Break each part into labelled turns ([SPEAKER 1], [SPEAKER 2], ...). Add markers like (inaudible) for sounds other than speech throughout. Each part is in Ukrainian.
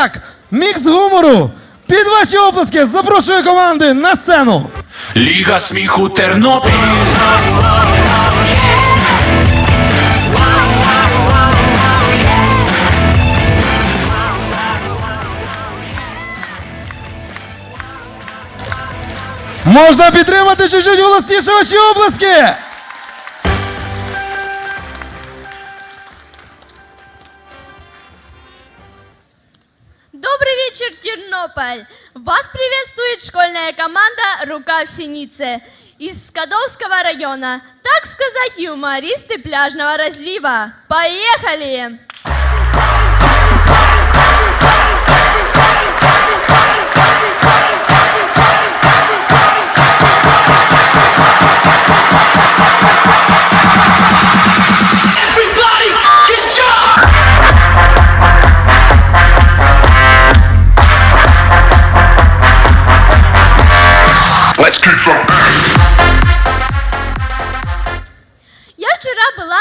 [SPEAKER 1] Так, мікс гумору. Під ваші оплески запрошую команди на сцену.
[SPEAKER 2] Ліга сміху Тернопіль
[SPEAKER 1] Можна підтримати чуть-чуть голосніше ваші оплески.
[SPEAKER 3] Тернополь! Вас приветствует школьная команда «Рука в синице» из Скадовского района. Так сказать, юмористы пляжного разлива. Поехали!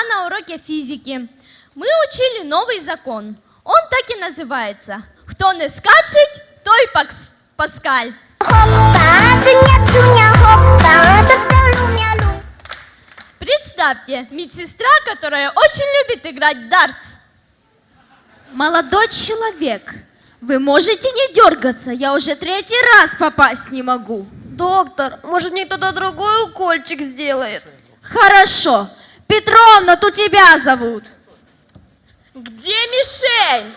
[SPEAKER 3] На уроке физики. Мы учили новый закон. Он так и называется. Кто не скачет, той пакс- Паскаль. Представьте, медсестра, которая очень любит играть в дартс.
[SPEAKER 4] Молодой человек, вы можете не дергаться, я уже третий раз попасть не могу.
[SPEAKER 5] Доктор, может мне кто-то другой укольчик сделает?
[SPEAKER 4] Хорошо. Петровна, тут тебя зовут.
[SPEAKER 5] Где мишень?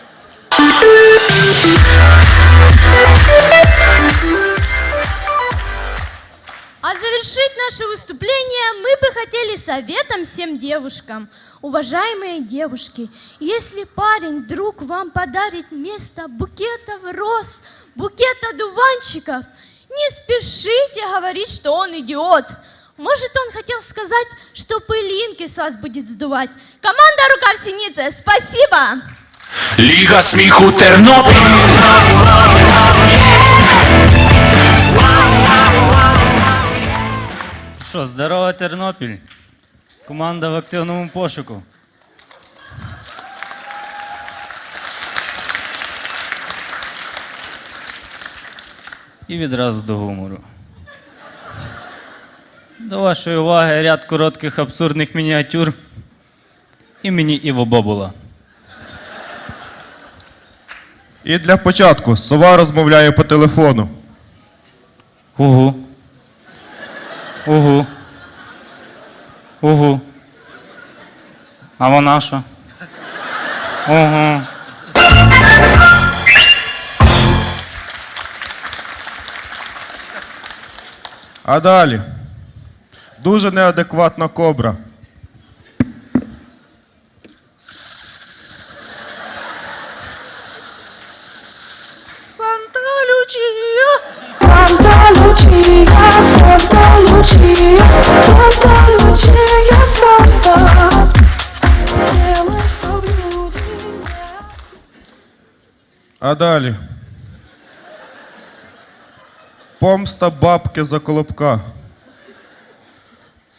[SPEAKER 3] А завершить наше выступление мы бы хотели советом всем девушкам. Уважаемые девушки, если парень вдруг вам подарит вместо букетов роз, букет одуванчиков, не спешите говорить, что он идиот. Может, он хотел сказать, что пылинки с вас будет сдувать. Команда «Рука в синице», спасибо!
[SPEAKER 2] Ліга сміху Тернопіль
[SPEAKER 6] Що, здорово, Тернопіль. Команда в активному пошуку. І відразу до гумору. До вашої уваги ряд коротких абсурдних мініатюр імені Іво Бобула.
[SPEAKER 7] І для початку сова розмовляє по телефону.
[SPEAKER 6] Угу. Угу. Угу. А вона що? Угу.
[SPEAKER 7] А далі. Дуже неадекватна кобра.
[SPEAKER 8] Lucia, Santa Lucia, Santa Lucia, Santa. Делай, чтоб
[SPEAKER 7] А далі. Помста бабки за колобка.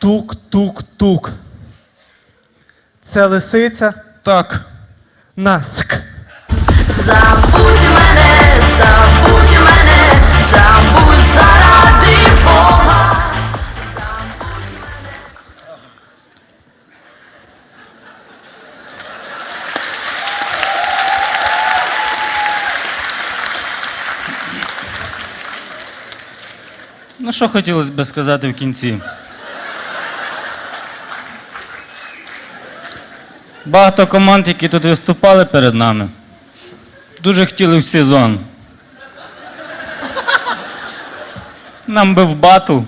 [SPEAKER 1] Тук-тук-тук. Це лисиця
[SPEAKER 7] Так.
[SPEAKER 1] Наск.
[SPEAKER 5] Забудь мене, забудь мене, забудь заради Бога.
[SPEAKER 6] Ну, що хотілося б сказати в кінці? Багато команд, які тут виступали перед нами, дуже хотіли в сезон. Нам би в батл.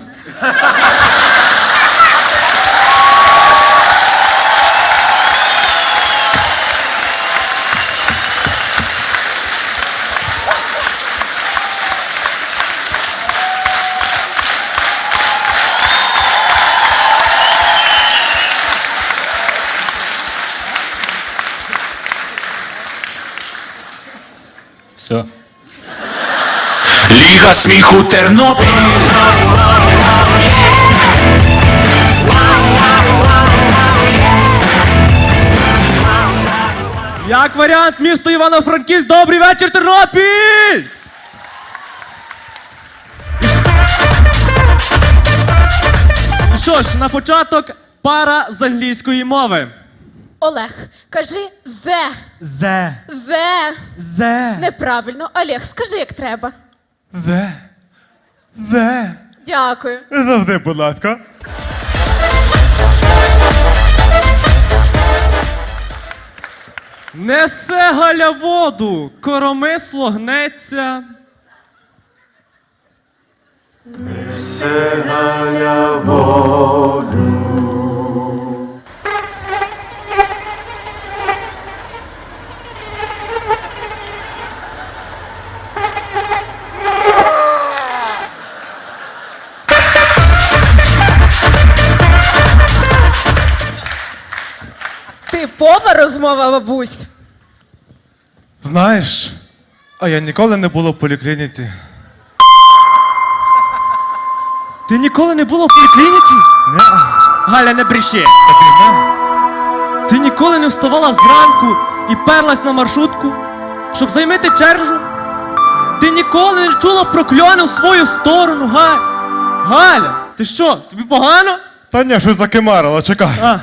[SPEAKER 2] Ліга сміху Тернопіль
[SPEAKER 9] Як варіант, місто Івано-Франківськ, добрий вечір, Тернопіль! Що ж, на початок пара з англійської мови.
[SPEAKER 4] Олег, кажи «the».
[SPEAKER 1] Зе,
[SPEAKER 4] «The».
[SPEAKER 1] зе,
[SPEAKER 4] Неправильно. Олег, скажи, як треба.
[SPEAKER 1] Зе, зе.
[SPEAKER 4] Дякую.
[SPEAKER 1] Завжди, будь ласка.
[SPEAKER 9] Несе Галя воду, коромисло гнеться.
[SPEAKER 4] Типова розмова, бабусь.
[SPEAKER 10] Знаєш, а я ніколи не була в поліклініці.
[SPEAKER 9] Ти ніколи не була в поліклініці?
[SPEAKER 10] Не,
[SPEAKER 9] Галя, не бреши. Ти ніколи не вставала зранку і перлась на маршрутку, щоб займити чергу? Ти ніколи не чула прокльони в свою сторону, Галь. Галя, ти що, тобі погано?
[SPEAKER 10] Та ні, щось закимарила, чекай.
[SPEAKER 9] А.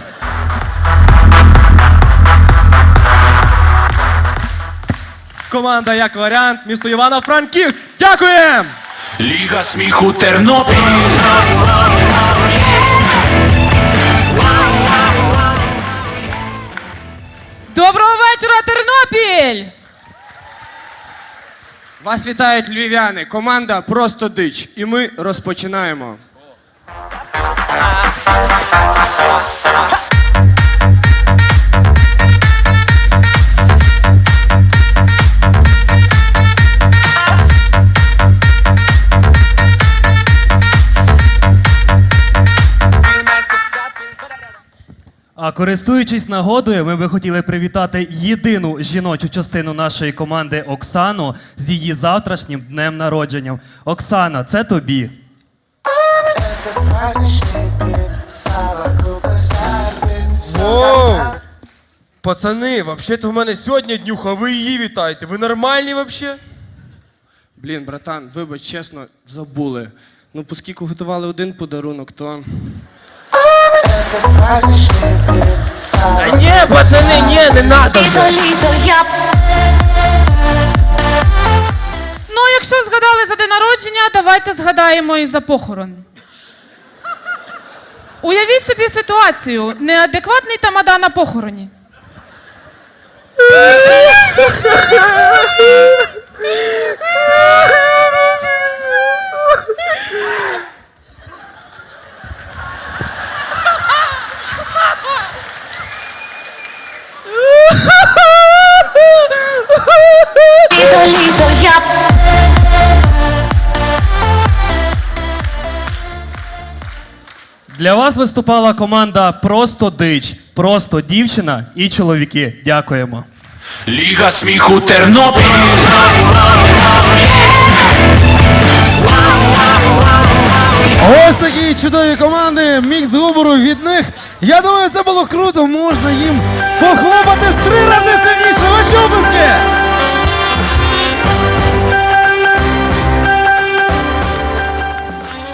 [SPEAKER 9] Команда як варіант, місто Івано-Франківськ. Дякуємо!
[SPEAKER 2] Ліга сміху Тернопіль
[SPEAKER 11] Доброго вечора, Тернопіль!
[SPEAKER 9] Вас вітають львів'яни. Команда просто дич. І ми розпочинаємо.
[SPEAKER 12] Користуючись нагодою, ми би хотіли привітати єдину жіночу частину нашої команди Оксану з її завтрашнім днем народження. Оксана, це тобі.
[SPEAKER 9] Воу! Пацани, взагалі-то в мене сьогодні днюха, ви її вітаєте. Ви нормальні взагалі? Блін, братан, вибач, чесно, забули. Ну, оскільки готували один подарунок, то. Та ні, пацани, ні, не надо.
[SPEAKER 11] Ну, якщо згадали за день народження, давайте згадаємо і за похорон. Уявіть собі ситуацію: неадекватний тамада на похороні. (laughs)
[SPEAKER 12] Для вас виступала команда Просто дич, просто дівчина і чоловіки. Дякуємо.
[SPEAKER 2] Ліга сміху Тернопіль
[SPEAKER 1] Ось такі чудові команди, мікс гумору від них. Я думаю, це було круто. Можна їм похлопати в три рази сильніше. Ваші оплески!